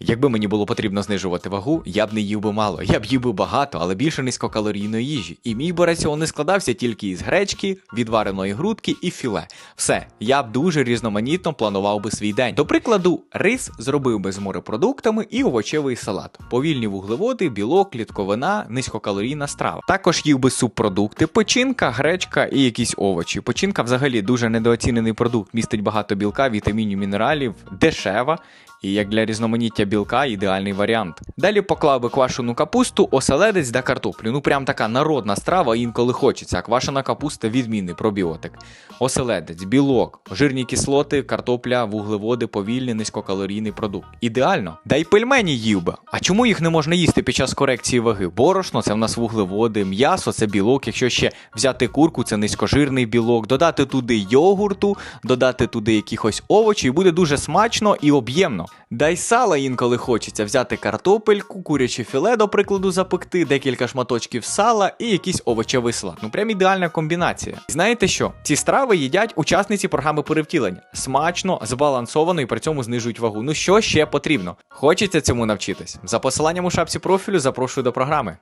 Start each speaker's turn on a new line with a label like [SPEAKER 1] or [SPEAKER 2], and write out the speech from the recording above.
[SPEAKER 1] Якби мені було потрібно знижувати вагу, я б не їв би мало. Я б їв би багато, але більше низькокалорійної їжі. І мій би не складався тільки із гречки, відвареної грудки і філе. Все, я б дуже різноманітно планував би свій день. До прикладу, рис зробив би з морепродуктами і овочевий салат, повільні вуглеводи, білок, клітковина, низькокалорійна страва. Також їв би субпродукти, печінка, гречка і якісь овочі. Печінка взагалі дуже недооцінений продукт, містить багато білка, вітамінів, мінералів, дешева. І як для різноманіття білка ідеальний варіант. Далі поклав би квашену капусту, оселедець та картоплю. Ну прям така народна страва, інколи хочеться. Квашена капуста відмінний пробіотик. Оселедець, білок, жирні кислоти, картопля, вуглеводи, повільний низькокалорійний продукт. Ідеально. Да й пельмені їв би. А чому їх не можна їсти під час корекції ваги? Борошно це в нас вуглеводи, м'ясо це білок. Якщо ще взяти курку, це низькожирний білок, додати туди йогурту, додати туди якихось овочів, і буде дуже смачно і об'ємно. Да й сала інколи хочеться взяти картопельку, куряче філе, до прикладу, запекти, декілька шматочків сала і якийсь овочевий салат. Ну прям ідеальна комбінація. Знаєте що? Ці страви їдять учасниці програми перевтілення. Смачно, збалансовано і при цьому знижують вагу. Ну що ще потрібно? Хочеться цьому навчитись? За посиланням у шапці профілю запрошую до програми.